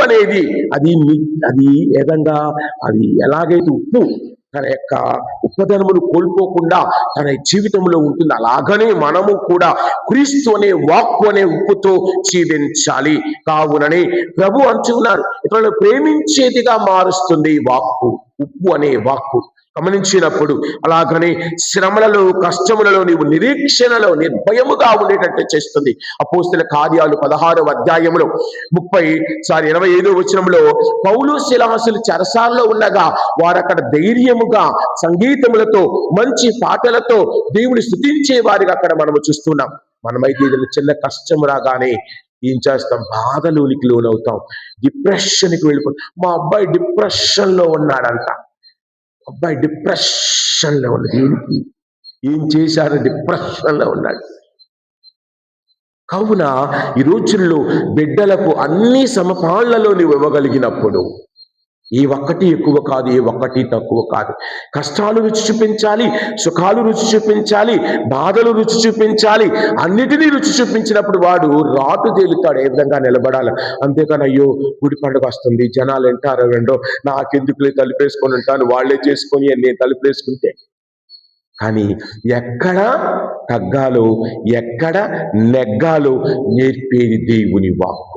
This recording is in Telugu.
అనేది అది అది ఏదంగా అది ఎలాగైతే ఉప్పు తన యొక్క ఉపదనమును కోల్పోకుండా తన జీవితంలో ఉంటుంది. అలాగనే మనము కూడా క్రీస్తు అనే వాక్కు అనే ఉప్పుతో జీవించాలి. కావునని ప్రభు అంటున్నారు. ఇతరులను ప్రేమించేదిగా మారుస్తుంది వాక్కు. ఉప్పు అనే వాక్కు గమనించినప్పుడు అలాగనే శ్రమలలో కష్టములలో నీవు నిరీక్షణలో నిర్భయముగా ఉండేటట్టు చేస్తుంది. అపోస్తుల కార్యాలు పదహారవ అధ్యాయములో ముప్పై సారీ ఇరవై ఐదో వచనంలో పౌలు శిలాసులు చెరసాల్లో ఉండగా వారక్కడ ధైర్యముగా సంగీతములతో మంచి పాటలతో దేవుని స్థుతించే వారిగా అక్కడ మనము చూస్తున్నాం. మనమైతే ఏదైనా చిన్న కష్టం రాగానే ఏం చేస్తాం? బాధలోనికి లోనవుతాం. డిప్రెషన్కి వెళ్ళిపోతాం. మా అబ్బాయి డిప్రెషన్లో ఉన్నాడంట. అబ్బాయి డిప్రెషన్లో ఉన్నాడు. దేనికి ఏం చేశాడు? డిప్రెషన్లో ఉన్నాడు. కావున ఈ రోజుల్లో బిడ్డలకు అన్ని సమపాళ్ళలో నీవు ఇవ్వగలిగినప్పుడు ఈ ఒక్కటి ఎక్కువ కాదు ఏ ఒక్కటి తక్కువ కాదు. కష్టాలు రుచి చూపించాలి సుఖాలు రుచి చూపించాలి బాధలు రుచి చూపించాలి అన్నిటినీ రుచి చూపించినప్పుడు వాడు రాటు తేలుతాడు ఏ విధంగా నిలబడాలి. అంతేకాని అయ్యో గుడి పండుగ వస్తుంది జనాలు ఎంటారో రెండో నాకెందుకులే తలుపేసుకొని ఉంటాను వాళ్ళే చేసుకొని అని నేను తలుపేసుకుంటే కానీ ఎక్కడ తగ్గాలో ఎక్కడ నెగ్గాలో నేర్పేది దేవుని వాక్కు.